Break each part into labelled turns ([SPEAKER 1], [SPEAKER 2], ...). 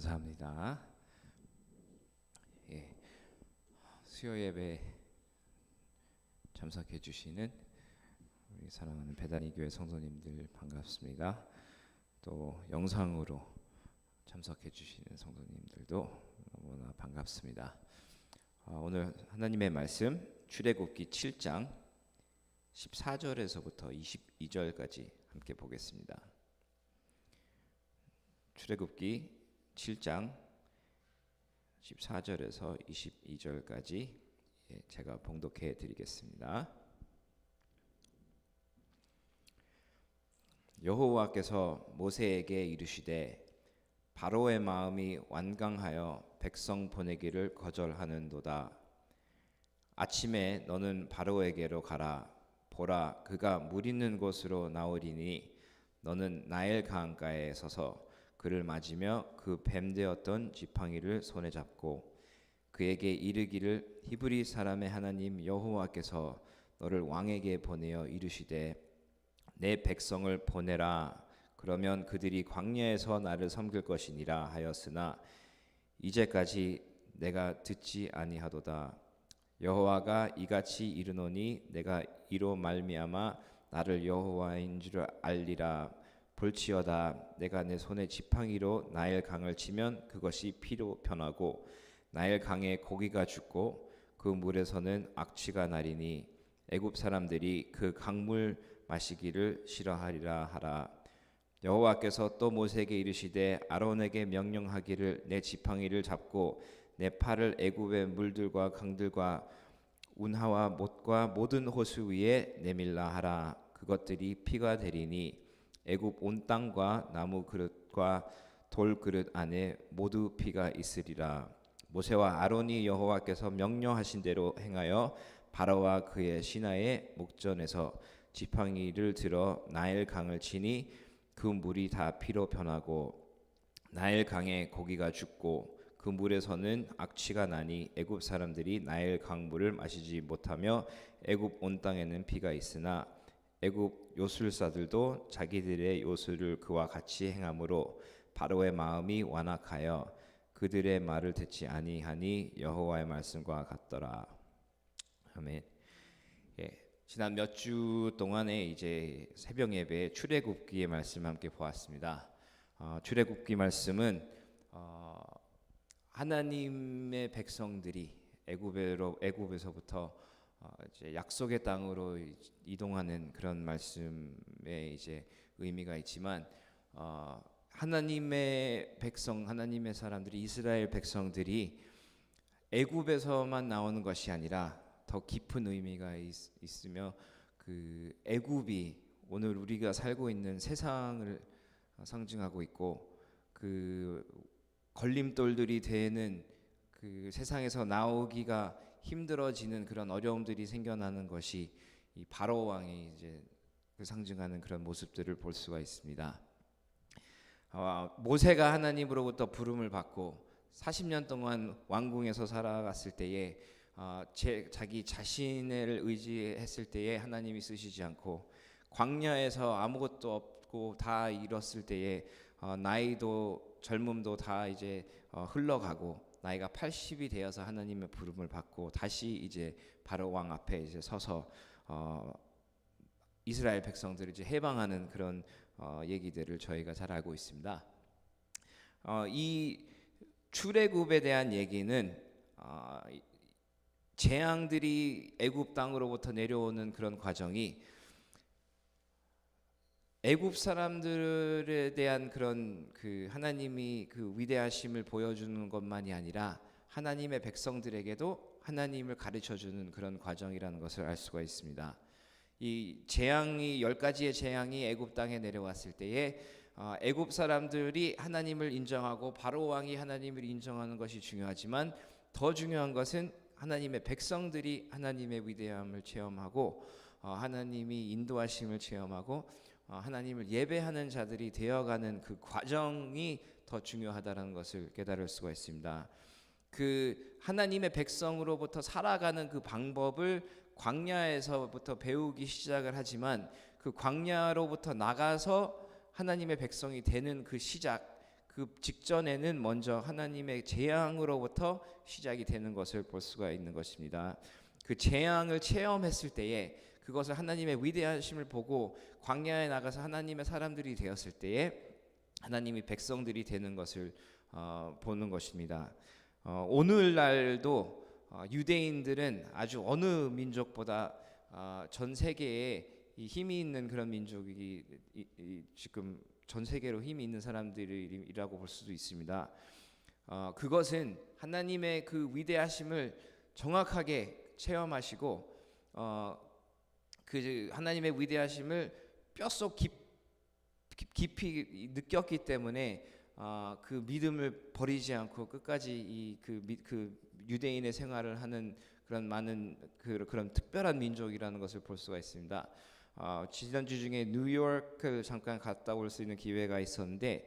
[SPEAKER 1] 감사합니다. 예, 수요 예배 참석해 주시는 우리 사랑하는 배단이 교회 성도님들 반갑습니다. 또 영상으로 참석해 주시는 성도님들도 너무나 반갑습니다. 아, 오늘 하나님의 말씀 출애굽기 7장 14절에서부터 22절까지 함께 보겠습니다. 출애굽기 7장 14절에서 22절까지 예, 제가 봉독해 드리겠습니다. 여호와께서 모세에게 이르시되 바로의 마음이 완강하여 백성 보내기를 거절하는도다. 아침에 너는 바로에게로 가라. 보라, 그가 물 있는 곳으로 나오리니 너는 나일 강가에 서서 그를 맞으며 그 뱀되었던 지팡이를 손에 잡고 그에게 이르기를 히브리 사람의 하나님 여호와께서 너를 왕에게 보내어 이르시되 내 백성을 보내라. 그러면 그들이 광야에서 나를 섬길 것이니라 하였으나 이제까지 내가 듣지 아니하도다. 여호와가 이같이 이르노니 내가 이로 말미암아 나를 여호와인 줄 알리라 볼지어다. 내가 내 손에 지팡이로 나일 강을 치면 그것이 피로 변하고 나일 강에 고기가 죽고 그 물에서는 악취가 나리니 애굽 사람들이 그 강물 마시기를 싫어하리라 하라. 여호와께서 또 모세에게 이르시되 아론에게 명령하기를 내 지팡이를 잡고 내 팔을 애굽의 물들과 강들과 운하와 못과 모든 호수 위에 내밀라 하라. 그것들이 피가 되리니 애굽 온 땅과 나무 그릇과 돌 그릇 안에 모두 피가 있으리라. 모세와 아론이 여호와께서 명령하신 대로 행하여 바로와 그의 신하의 목전에서 지팡이를 들어 나일 강을 치니 그 물이 다 피로 변하고 나일 강에 고기가 죽고 그 물에서는 악취가 나니 애굽 사람들이 나일 강물을 마시지 못하며 애굽 온 땅에는 피가 있으나 애굽 요술사들도 자기들의 요술을 그와 같이 행함으로 바로의 마음이 완악하여 그들의 말을 듣지 아니하니 여호와의 말씀과 같더라. 아멘. 예, 지난 몇 주 동안에 이제 새벽 예배 출애굽기의 말씀 함께 보았습니다. 어, 출애굽기 말씀은 어, 하나님의 백성들이 애굽에로 애굽에서부터 어, 이제 약속의 땅으로 이동하는 그런 말씀에 이제 의미가 있지만 어, 하나님의 백성, 하나님의 사람들이 이스라엘 백성들이 애굽에서만 나오는 것이 아니라 더 깊은 의미가 있, 있으며 그 애굽이 오늘 우리가 살고 있는 세상을 상징하고 있고 그 걸림돌들이 되는 그 세상에서 나오기가 힘들어지는 그런 어려움들이 생겨나는 것이 이 바로 왕이 이제 그 상징하는 그런 모습들을 볼 수가 있습니다. 어, 모세가 하나님으로부터 부름을 받고 40년 동안 왕궁에서 살아갔을 때에 어, 제, 자기 자신을 의지했을 때에 하나님이 쓰시지 않고 광야에서 아무것도 없고 다 잃었을 때에 어, 나이도 젊음도 다 이제 어, 흘러가고 나이가 80이 되어서 하나님의 부름을 받고 다시 이제 바로 왕 앞에 이제 서서 어, 이스라엘 백성들을 이제 해방하는 그런 어, 얘기들을 저희가 잘 알고 있습니다. 어, 이 출애굽에 대한 얘기는 어, 재앙들이 애굽 땅으로부터 내려오는 그런 과정이 애굽 사람들에 대한 그런 그 하나님이 그 위대하심을 보여주는 것만이 아니라 하나님의 백성들에게도 하나님을 가르쳐 주는 그런 과정이라는 것을 알 수가 있습니다. 이 재앙이 열 가지의 재앙이 애굽 땅에 내려왔을 때에 어, 애굽 사람들이 하나님을 인정하고 바로 왕이 하나님을 인정하는 것이 중요하지만 더 중요한 것은 하나님의 백성들이 하나님의 위대함을 체험하고 어, 하나님이 인도하심을 체험하고 어, 하나님을 예배하는 자들이 되어가는 그 과정이 더 중요하다는 것을 깨달을 수가 있습니다. 그 하나님의 백성으로부터 살아가는 그 방법을 광야에서부터 배우기 시작을 하지만 그 광야로부터 나가서 하나님의 백성이 되는 그 시작 그 직전에는 먼저 하나님의 재앙으로부터 시작이 되는 것을 볼 수가 있는 것입니다. 그 재앙을 체험했을 때에 그것을 하나님의 위대하심을 보고 광야에 나가서 하나님의 사람들이 되었을 때에 하나님이 백성들이 되는 것을 어, 보는 것입니다. 어, 오늘날도 어, 유대인들은 아주 어느 민족보다 어, 전 세계에 이 힘이 있는 그런 민족이 이, 이, 지금 전 세계로 힘이 있는 사람들이라고 볼 수도 있습니다. 어, 그것은 하나님의 그 위대하심을 정확하게 체험하시고 어, 그 하나님의 위대하심을 뼛속 깊, 깊- 깊이 느꼈기 때문에 어, 그 믿음을 버리지 않고 끝까지 이그 그 유대인의 생활을 하는 그런 많은 그, 그런 특별한 민족이라는 것을 볼 수가 있습니다. 어, 지난주 중에 뉴욕을 잠깐 갔다 올 수 있는 기회가 있었는데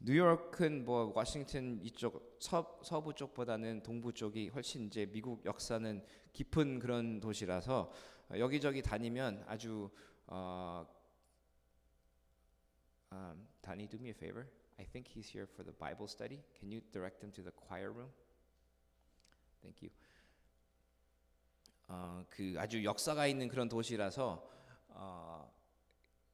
[SPEAKER 1] 뉴욕은 뭐 워싱턴 이쪽 서, 서부 쪽보다는 동부 쪽이 훨씬 이제 미국 역사는 깊은 그런 도시라서 어, 여기저기 다니면 아주 어, um, Danny, do me a favor. I think he's here for the Bible study. Can you direct him to the choir room? Thank you. 어, 그 아주 역사가 있는 그런 도시라서 어,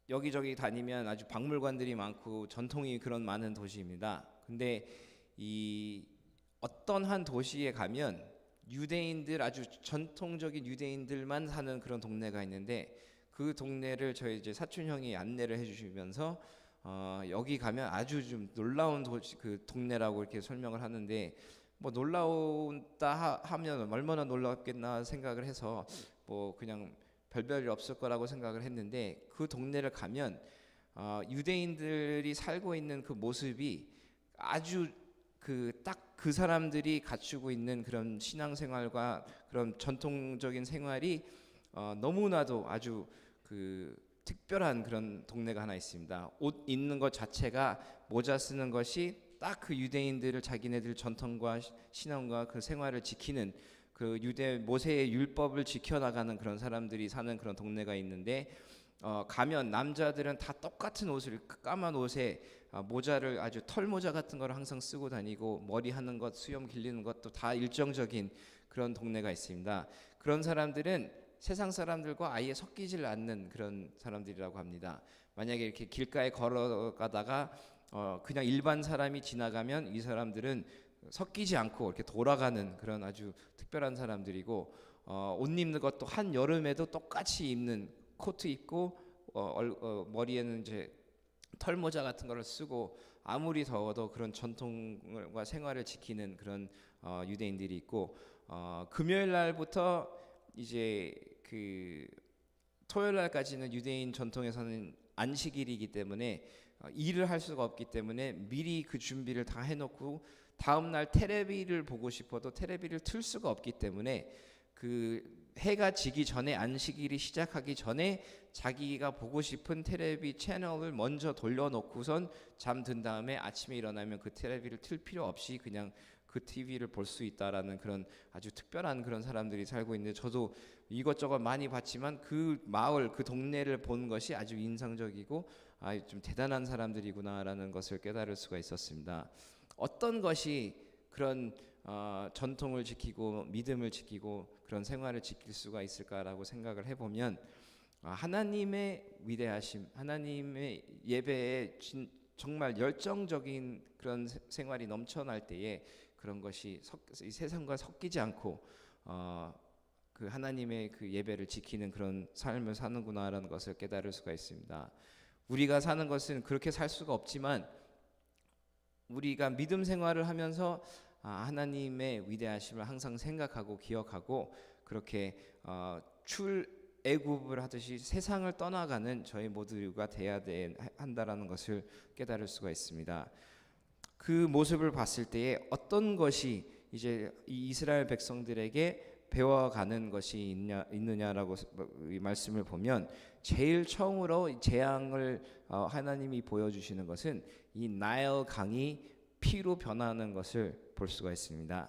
[SPEAKER 1] 여기저기 다니면 아주 박물관들이 많고 전통이 그런 많은 도시입니다. 근데 이 어떤 한 도시에 가면 유대인들 아주 전통적인 유대인들만 사는 그런 동네가 있는데 그 동네를 저희 이제 사촌 형이 안내를 해주시면서 어, 여기 가면 아주 좀 놀라운 도시 그 동네라고 이렇게 설명을 하는데 뭐 놀라운다 하- 하면 얼마나 놀랍겠나 생각을 해서 뭐 그냥 별별일 없을 거라고 생각을 했는데 그 동네를 가면 어, 유대인들이 살고 있는 그 모습이 아주 그 딱 그 사람들이 갖추고 있는 그런 신앙생활과 그런 전통적인 생활이 어, 너무나도 아주 그 특별한 그런 동네가 하나 있습니다. 옷 입는 것 자체가 모자 쓰는 것이 딱 그 유대인들을 자기네들 전통과 시- 신앙과 그 생활을 지키는 그 유대 모세의 율법을 지켜나가는 그런 사람들이 사는 그런 동네가 있는데 어, 가면 남자들은 다 똑같은 옷을 그 까만 옷에 아, 모자를 아주 털 모자 같은 걸 항상 쓰고 다니고 머리 하는 것 수염 길리는 것도 다 일정적인 그런 동네가 있습니다. 그런 사람들은 세상 사람들과 아예 섞이질 않는 그런 사람들이라고 합니다. 만약에 이렇게 길가에 걸어가다가 어, 그냥 일반 사람이 지나가면 이 사람들은 섞이지 않고 이렇게 돌아가는 그런 아주 특별한 사람들이고 어, 옷 입는 것도 한 여름에도 똑같이 입는 코트 입고 어, 얼- 어, 머리에는 이제 털모자 같은 거를 쓰고 아무리 더워도 그런 전통과 생활을 지키는 그런 어, 유대인들이 있고 어, 금요일 날부터 이제 그 토요일 날까지는 유대인 전통에서는 안식일이기 때문에 어, 일을 할 수가 없기 때문에 미리 그 준비를 다 해놓고 다음 날 테레비를 보고 싶어도 테레비를 틀 수가 없기 때문에 그 해가 지기 전에 안식일이 시작하기 전에 자기가 보고 싶은 테레비 채널을 먼저 돌려놓고선 잠든 다음에 아침에 일어나면 그 테레비를 틀 필요 없이 그냥 그 TV를 볼 수 있다라는 그런 아주 특별한 그런 사람들이 살고 있는데 저도 이것저것 많이 봤지만 그 마을 그 동네를 본 것이 아주 인상적이고 아좀 대단한 사람들이구나라는 것을 깨달을 수가 있었습니다. 어떤 것이 그런 어, 전통을 지키고 믿음을 지키고 그런 생활을 지킬 수가 있을까라고 생각을 해보면 아, 하나님의 위대하심, 하나님의 예배에 진- 정말 열정적인 그런 세- 생활이 넘쳐날 때에 그런 것이 섞, 이 세상과 섞이지 않고 어, 그 하나님의 그 예배를 지키는 그런 삶을 사는구나라는 것을 깨달을 수가 있습니다. 우리가 사는 것은 그렇게 살 수가 없지만 우리가 믿음 생활을 하면서 아, 하나님의 위대하심을 항상 생각하고 기억하고 그렇게 어, 출애굽을 하듯이 세상을 떠나가는 저희 모두가 돼야 돼, 한다라는 것을 깨달을 수가 있습니다. 그 모습을 봤을 때에 어떤 것이 이제 이 이스라엘 백성들에게 배워가는 것이 있냐, 있느냐라고 이 말씀을 보면 제일 처음으로 이 재앙을 어, 하나님이 보여주시는 것은 이 나일 강이 피로 변하는 것을 볼 수가 있습니다.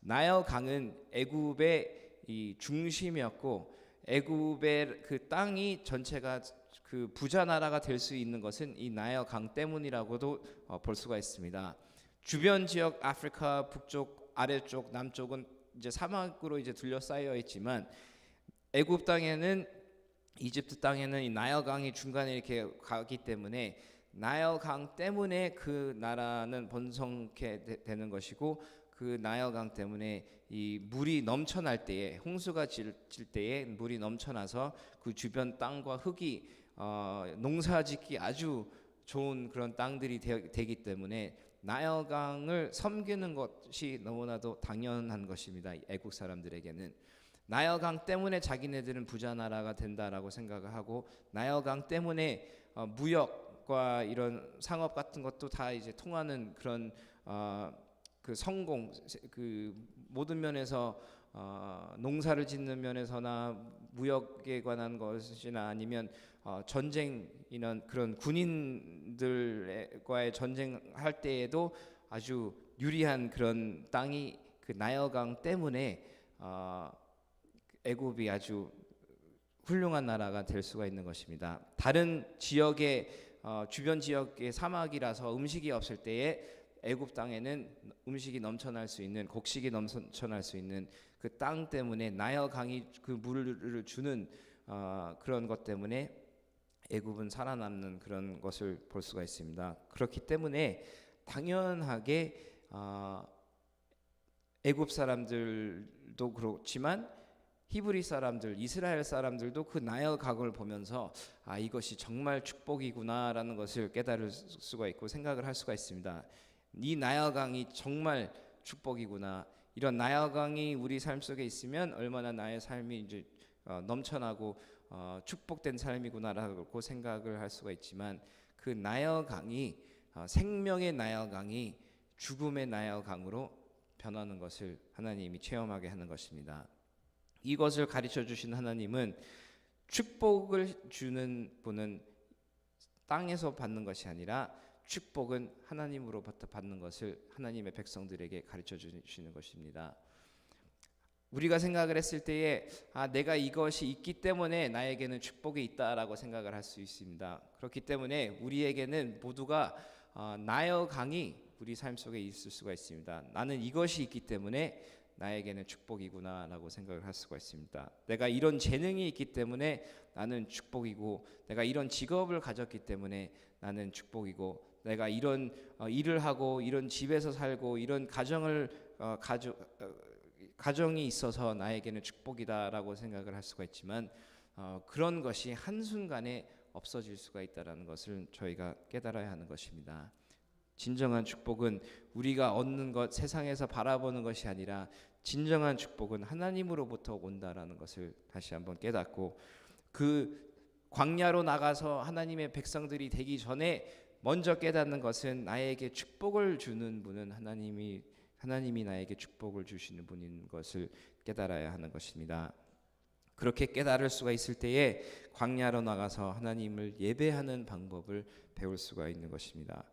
[SPEAKER 1] 나일 강은 애굽의 이 중심이었고 애굽의 그 땅이 전체가 그 부자 나라가 될 수 있는 것은 이 나일 강 때문이라고도 어, 볼 수가 있습니다. 주변 지역 아프리카 북쪽 아래쪽 남쪽은 이제 사막으로 이제 둘러싸여 있지만 애굽 땅에는 이집트 땅에는 이 나일 강이 중간에 이렇게 가기 때문에 나일 강 때문에 그 나라는 번성케 되- 되는 것이고 그 나일 강 때문에 이 물이 넘쳐날 때에 홍수가 질, 질 때에 물이 넘쳐나서 그 주변 땅과 흙이 어, 농사짓기 아주 좋은 그런 땅들이 되, 되기 때문에 나일 강을 섬기는 것이 너무나도 당연한 것입니다. 이 애국 사람들에게는 나일 강 때문에 자기네들은 부자 나라가 된다라고 생각을 하고 나일 강 때문에 어, 무역 과 이런 상업 같은 것도 다 이제 통하는 그런 어, 그 성공 그 모든 면에서 어, 농사를 짓는 면에서나 무역에 관한 것이나 아니면 어, 전쟁 이런 그런 군인들과의 전쟁할 때에도 아주 유리한 그런 땅이 그 나일강 때문에 어, 애굽이 아주 훌륭한 나라가 될 수가 있는 것입니다. 다른 지역의 어, 주변 지역의 사막이라서 음식이 없을 때에 애굽 땅에는 음식이 넘쳐날 수 있는 곡식이 넘쳐날 수 있는 그 땅 때문에 나일 강이 그 물을 주는 어, 그런 것 때문에 애굽은 살아남는 그런 것을 볼 수가 있습니다. 그렇기 때문에 당연하게 어, 애굽 사람들도 그렇지만 히브리 사람들, 이스라엘 사람들도 그 나일 강을 보면서 아 이것이 정말 축복이구나라는 것을 깨달을 수가 있고 생각을 할 수가 있습니다. 이 나일 강이 정말 축복이구나. 이런 나일 강이 우리 삶 속에 있으면 얼마나 나의 삶이 이제 어, 넘쳐나고 어, 축복된 삶이구나라고 생각을 할 수가 있지만 그 나일 강이 어, 생명의 나일 강이 죽음의 나일 강으로 변하는 것을 하나님이 체험하게 하는 것입니다. 이것을 가르쳐 주신 하나님은 축복을 주는 분은 땅에서 받는 것이 아니라 축복은 하나님으로부터 받는 것을 하나님의 백성들에게 가르쳐 주시는 것입니다. 우리가 생각을 했을 때에 아 내가 이것이 있기 때문에 나에게는 축복이 있다라고 생각을 할 수 있습니다. 그렇기 때문에 우리에게는 모두가 어, 나의 강이 우리 삶 속에 있을 수가 있습니다. 나는 이것이 있기 때문에 나에게는 축복이구나라고 생각을 할 수가 있습니다. 내가 이런 재능이 있기 때문에 나는 축복이고 내가 이런 직업을 가졌기 때문에 나는 축복이고 내가 이런 어, 일을 하고 이런 집에서 살고 이런 가정을 어, 가져 어, 가정이 있어서 나에게는 축복이다라고 생각을 할 수가 있지만 어, 그런 것이 한 순간에 없어질 수가 있다라는 것을 저희가 깨달아야 하는 것입니다. 진정한 축복은 우리가 얻는 것, 세상에서 바라보는 것이 아니라 진정한 축복은 하나님으로부터 온다라는 것을 다시 한번 깨닫고 그 광야로 나가서 하나님의 백성들이 되기 전에 먼저 깨닫는 것은 나에게 축복을 주는 분은 하나님이 하나님이 나에게 축복을 주시는 분인 것을 깨달아야 하는 것입니다. 그렇게 깨달을 수가 있을 때에 광야로 나가서 하나님을 예배하는 방법을 배울 수가 있는 것입니다.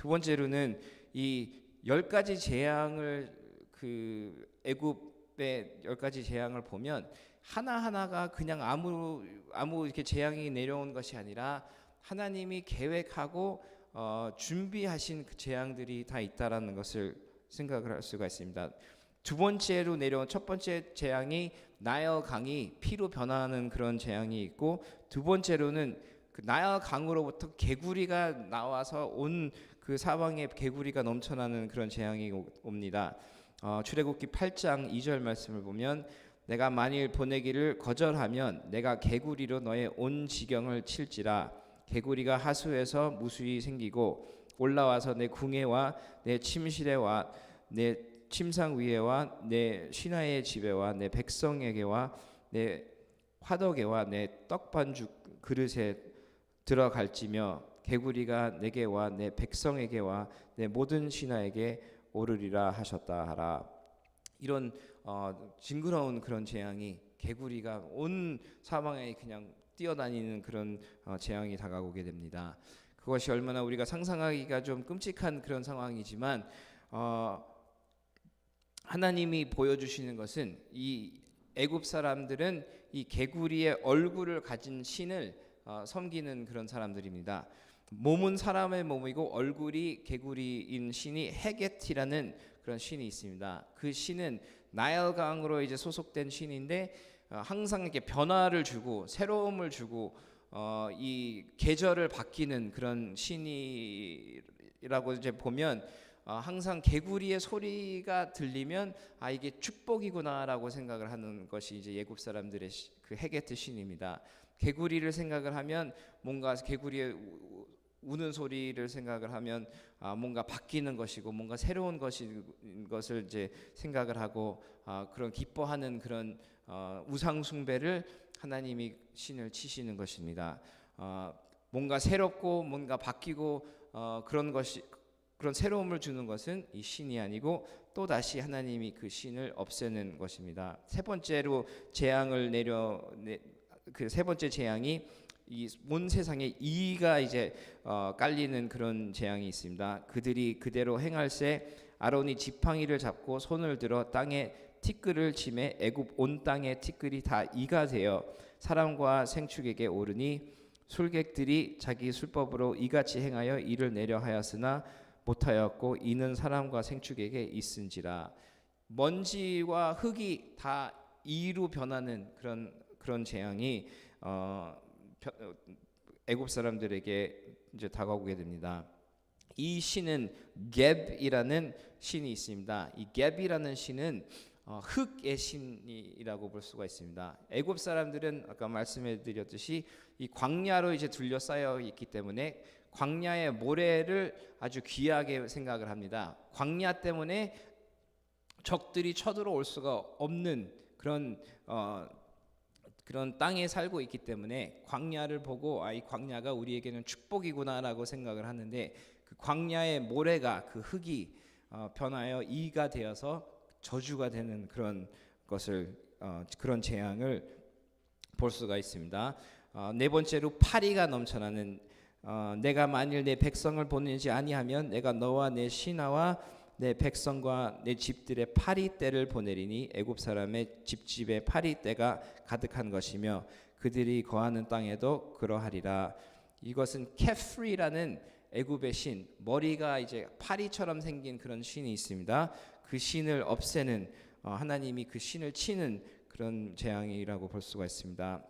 [SPEAKER 1] 두 번째로는 이 열 가지 재앙을 그 애굽의 열 가지 재앙을 보면 하나 하나가 그냥 아무 아무 이렇게 재앙이 내려온 것이 아니라 하나님이 계획하고 어, 준비하신 그 재앙들이 다 있다라는 것을 생각을 할 수가 있습니다. 두 번째로 내려온 첫 번째 재앙이 나일 강이 피로 변하는 그런 재앙이 있고 두 번째로는 그 나일 강으로부터 개구리가 나와서 온 그 사방에 개구리가 넘쳐나는 그런 재앙이 오- 옵니다. 어, 출애굽기 8장 2절 말씀을 보면 내가 만일 보내기를 거절하면 내가 개구리로 너의 온 지경을 칠지라 개구리가 하수에서 무수히 생기고 올라와서 내 궁에와 내 침실에와 내 침상 위에와 내 신하의 집에와 내 백성에게와 내 화덕에와 내 떡반죽 그릇에 들어갈지며 개구리가 내게 와 내 백성에게 와 내 모든 신하에게 오르리라 하셨다 하라 이런 어, 징그러운 그런 재앙이 개구리가 온 사방에 그냥 뛰어다니는 그런 어, 재앙이 다가오게 됩니다. 그것이 얼마나 우리가 상상하기가 좀 끔찍한 그런 상황이지만 어, 하나님이 보여주시는 것은 이 애굽 사람들은 이 개구리의 얼굴을 가진 신을 어, 섬기는 그런 사람들입니다. 몸은 사람의 몸이고 얼굴이 개구리인 신이 헤게티라는 그런 신이 있습니다. 그 신은 나일 강으로 이제 소속된 신인데 어, 항상 이렇게 변화를 주고 새로움을 주고 어, 이 계절을 바뀌는 그런 신이라고 이제 보면 어, 항상 개구리의 소리가 들리면 아 이게 축복이구나라고 생각을 하는 것이 이제 예굽 사람들의 시- 그 헤게트 신입니다. 개구리를 생각을 하면 뭔가 개구리의 우- 우는 소리를 생각을 하면 아 뭔가 바뀌는 것이고 뭔가 새로운 것인 것을 이제 생각을 하고 아 그런 기뻐하는 그런 어, 우상 숭배를 하나님이 신을 치시는 것입니다. 어, 뭔가 새롭고 뭔가 바뀌고 어, 그런 것이 그런 새로움을 주는 것은 이 신이 아니고 또 다시 하나님이 그 신을 없애는 것입니다. 세 번째로 재앙을 내려 그 세 번째 재앙이 이온 세상에 이가 이제 어, 깔리는 그런 재앙이 있습니다. 그들이 그대로 행할세 아론이 지팡이를 잡고 손을 들어 땅에 티끌을 치매 애굽 온 땅의 티끌이 다 이가 되어 사람과 생축에게 오르니 술객들이 자기 술법으로 이같이 행하여 이를 내려 하였으나 못하였고 이는 사람과 생축에게 있은지라 먼지와 흙이 다 이로 변하는 그런 그런 재앙이 어, 애굽 사람들에게 이제 다가오게 됩니다. 이 신은 갭이라는 신이 있습니다. 이 갭이라는 신은 어, 흙의 신이라고 볼 수가 있습니다. 애굽 사람들은 아까 말씀해 드렸듯이 이 광야로 이제 둘러싸여 있기 때문에 광야의 모래를 아주 귀하게 생각을 합니다. 광야 때문에 적들이 쳐들어올 수가 없는 그런 어, 그런 땅에 살고 있기 때문에 광야를 보고 아 이 광야가 우리에게는 축복이구나라고 생각을 하는데 그 광야의 모래가 그 흙이 어, 변하여 이가 되어서 저주가 되는 그런 것을 어, 그런 재앙을 볼 수가 있습니다. 어, 네 번째로 파리가 넘쳐나는 어, 내가 만일 내 백성을 보내지 아니하면 내가 너와 내 신하와 내 백성과 내 집들의 파리 떼를 보내리니 애굽 사람의 집집에 파리 떼가 가득한 것이며 그들이 거하는 땅에도 그러하리라. 이것은 캐프리라는 애굽의 신 머리가 이제 파리처럼 생긴 그런 신이 있습니다. 그 신을 없애는 어, 하나님이 그 신을 치는 그런 재앙이라고 볼 수가 있습니다.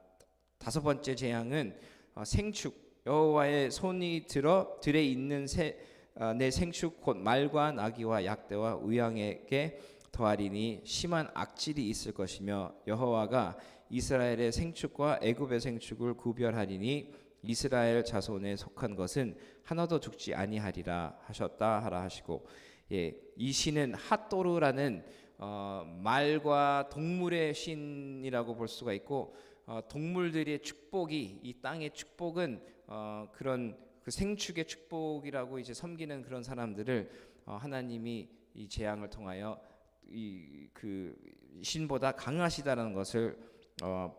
[SPEAKER 1] 다섯 번째 재앙은 어, 생축 여호와의 손이 들어 들에 있는 새, 어, 내 생축 곧 말과 나귀와 약대와 우양에게 더하리니 심한 악질이 있을 것이며 여호와가 이스라엘의 생축과 애굽의 생축을 구별하리니 이스라엘 자손에 속한 것은 하나도 죽지 아니하리라 하셨다 하라 하시고 예, 이 신은 핫도르라는 어, 말과 동물의 신이라고 볼 수가 있고 어, 동물들의 축복이 이 땅의 축복은 어, 그런 그 생축의 축복이라고 이제 섬기는 그런 사람들을 어, 하나님이 이 재앙을 통하여 이 그 신보다 강하시다는 것을 어,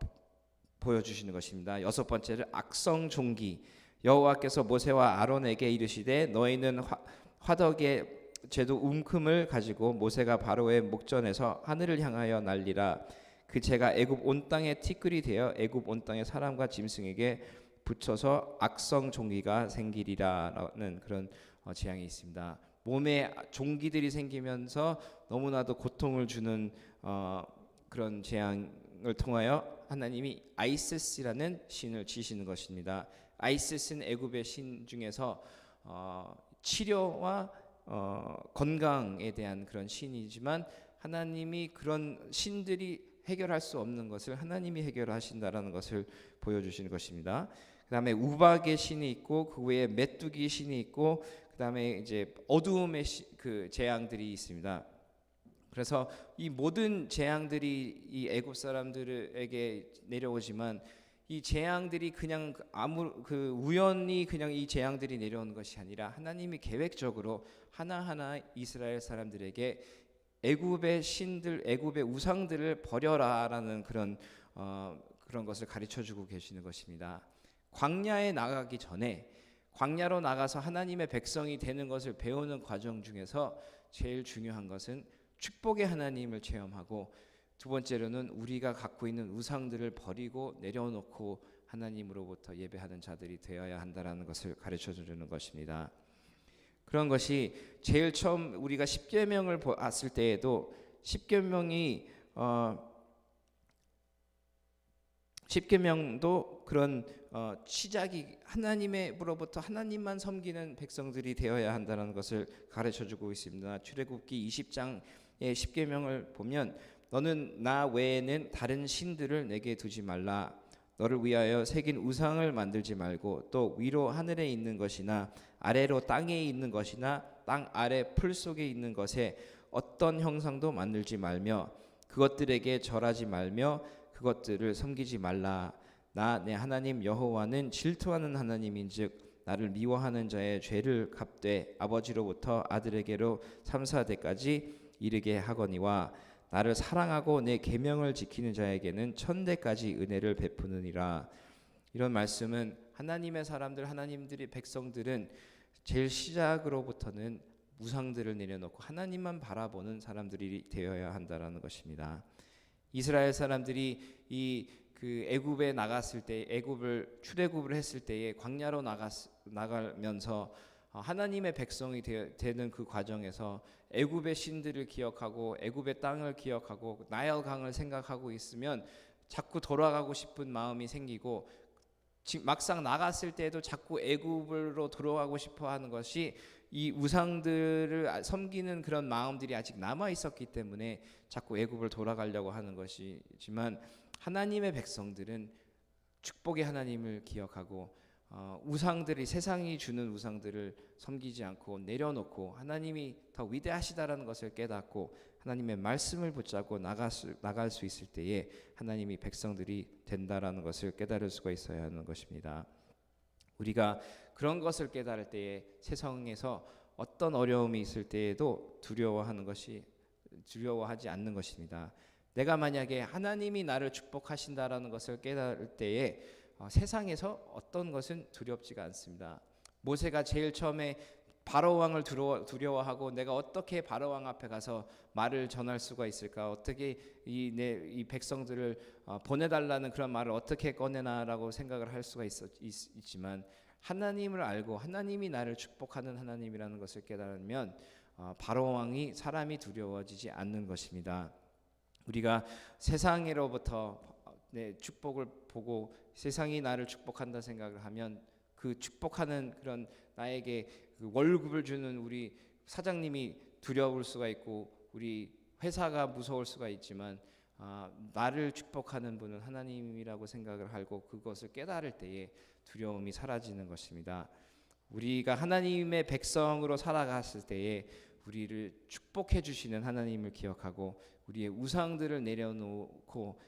[SPEAKER 1] 보여주시는 것입니다. 여섯 번째는 악성 종기 여호와께서 모세와 아론에게 이르시되 너희는 화, 화덕의 제도 움큼을 가지고 모세가 바로의 목전에서 하늘을 향하여 날리라 그 제가 애굽 온 땅에 티끌이 되어 애굽 온 땅의 사람과 짐승에게 붙여서 악성 종기가 생기리라라는 그런 어, 재앙이 있습니다. 몸에 종기들이 생기면서 너무나도 고통을 주는 어, 그런 재앙을 통하여 하나님이 아이시스라는 신을 지시는 것입니다. 아이시스는 애굽의 신 중에서 어, 치료와 어, 건강에 대한 그런 신이지만 하나님이 그런 신들이 해결할 수 없는 것을 하나님이 해결하신다라는 것을 보여주시는 것입니다. 그 다음에 우박의 신이 있고 그 외에 메뚜기 신이 있고 그 다음에 이제 어두움의 시, 그 재앙들이 있습니다. 그래서 이 모든 재앙들이 이 애굽 사람들에게 내려오지만 이 재앙들이 그냥 아무 그 우연히 그냥 이 재앙들이 내려오는 것이 아니라 하나님이 계획적으로 하나하나 이스라엘 사람들에게 애굽의 신들, 애굽의 우상들을 버려라라는 그런 어, 그런 것을 가르쳐 주고 계시는 것입니다. 광야에 나가기 전에 광야로 나가서 하나님의 백성이 되는 것을 배우는 과정 중에서 제일 중요한 것은 축복의 하나님을 체험하고 두 번째로는 우리가 갖고 있는 우상들을 버리고 내려놓고 하나님으로부터 예배하는 자들이 되어야 한다라는 것을 가르쳐 주는 것입니다. 그런 것이 제일 처음 우리가 십계명을 봤을 때에도 십계명이 어 십계명도 그런 어 시작이 하나님의로부터 하나님만 섬기는 백성들이 되어야 한다는 것을 가르쳐 주고 있습니다. 출애굽기 20장의 십계명을 보면 너는 나 외에는 다른 신들을 내게 두지 말라. 너를 위하여 새긴 우상을 만들지 말고 또 위로 하늘에 있는 것이나 아래로 땅에 있는 것이나 땅 아래 풀 속에 있는 것에 어떤 형상도 만들지 말며 그것들에게 절하지 말며 그것들을 섬기지 말라. 나 내 하나님 여호와는 질투하는 하나님인즉 나를 미워하는 자의 죄를 갚되 아버지로부터 아들에게로 삼사대까지 이르게 하거니와 나를 사랑하고 내 계명을 지키는 자에게는 천대까지 은혜를 베푸느니라. 이런 말씀은 하나님의 사람들, 하나님들이 백성들은 제일 시작으로부터는 우상들을 내려놓고 하나님만 바라보는 사람들이 되어야 한다라는 것입니다. 이스라엘 사람들이 이 그 애굽에 나갔을 때 애굽을 출애굽을 했을 때에 광야로 나갔 나가면서 하나님의 백성이 되 는 그 과정에서 애굽의 신들을 기억하고 애굽의 땅을 기억하고 나일 강을 생각하고 있으면 자꾸 돌아가고 싶은 마음이 생기고 막상 나갔을 때도 자꾸 애굽으로 돌아가고 싶어 하는 것이 이 우상들을 섬기는 그런 마음들이 아직 남아 있었기 때문에 자꾸 애굽을 돌아가려고 하는 것이지만 하나님의 백성들은 축복의 하나님을 기억하고 어, 우상들이 세상이 주는 우상들을 섬기지 않고 내려놓고 하나님이 더 위대하시다라는 것을 깨닫고 하나님의 말씀을 붙잡고 나갈 수, 나갈 수 있을 때에 하나님이 백성들이 된다라는 것을 깨달을 수가 있어야 하는 것입니다. 우리가 그런 것을 깨달을 때에 세상에서 어떤 어려움이 있을 때에도 두려워하는 것이 두려워하지 않는 것입니다. 내가 만약에 하나님이 나를 축복하신다라는 것을 깨달을 때에 어, 세상에서 어떤 것은 두렵지가 않습니다. 모세가 제일 처음에 바로 왕을 두려워 하고 내가 어떻게 바로 왕 앞에 가서 말을 전할 수가 있을까? 어떻게 이 내이 백성들을 어, 보내달라는 그런 말을 어떻게 꺼내나라고 생각을 할 수가 있, 있, 지만 하나님을 알고 하나님이 나를 축복하는 하나님이라는 것을 깨달으면 어, 바로 왕이 사람이 두려워지지 않는 것입니다. 우리가 세상으로부터 내 축복을 보고 세상이 나를 축복한다 생각을 하면 그 축복하는 그런 나에게 그 월급을 주는 우리 사장님이 두려울 수가 있고 우리 회사가 무서울 수가 있지만 아, 나를 축복하는 분은 하나님이라고 생각을 하고 그것을 깨달을 때에 두려움이 사라지는 것입니다. 우리가 하나님의 백성으로 살아갔을 때에 우리를 축복해 주시는 하나님을 기억하고 우리의 우상들을 내려놓고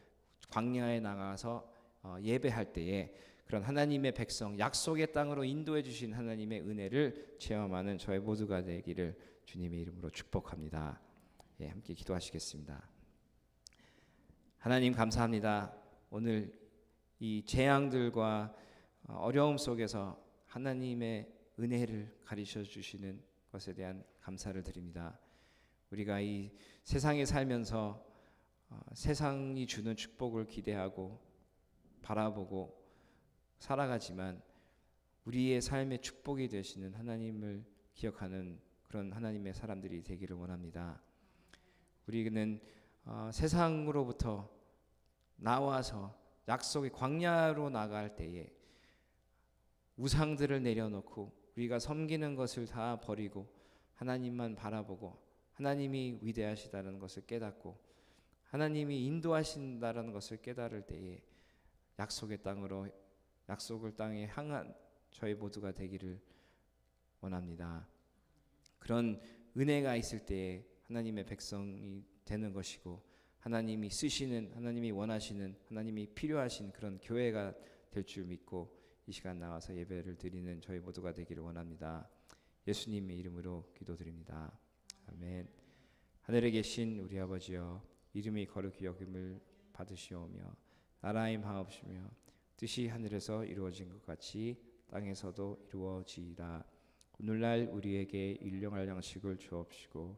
[SPEAKER 1] 광야에 나가서 어, 예배할 때에 그런 하나님의 백성 약속의 땅으로 인도해 주신 하나님의 은혜를 체험하는 저의 모두가 되기를 주님의 이름으로 축복합니다. 예, 함께 기도하시겠습니다. 하나님 감사합니다. 오늘 이 재앙들과 어, 어려움 속에서 하나님의 은혜를 가르쳐 주시는 것에 대한 감사를 드립니다. 우리가 이 세상에 살면서 어, 세상이 주는 축복을 기대하고 바라보고 살아가지만 우리의 삶의 축복이 되시는 하나님을 기억하는 그런 하나님의 사람들이 되기를 원합니다. 우리는 어, 세상으로부터 나와서 약속의 광야로 나갈 때에 우상들을 내려놓고 우리가 섬기는 것을 다 버리고 하나님만 바라보고 하나님이 위대하시다는 것을 깨닫고 하나님이 인도하신다는 것을 깨달을 때에 약속의 땅으로 약속을 땅에 향한 저희 모두가 되기를 원합니다. 그런 은혜가 있을 때에 하나님의 백성이 되는 것이고 하나님이 쓰시는 하나님이 원하시는 하나님이 필요하신 그런 교회가 될 줄 믿고 이 시간 나와서 예배를 드리는 저희 모두가 되기를 원합니다. 예수님의 이름으로 기도드립니다. 아멘. 하늘에 계신 우리 아버지여 이름이 거룩히 여김을 받으시오며 나라의 하옵시며 뜻이 하늘에서 이루어진 것 같이 땅에서도 이루어지이다. 오늘날 우리에게 일용할 양식을 주옵시고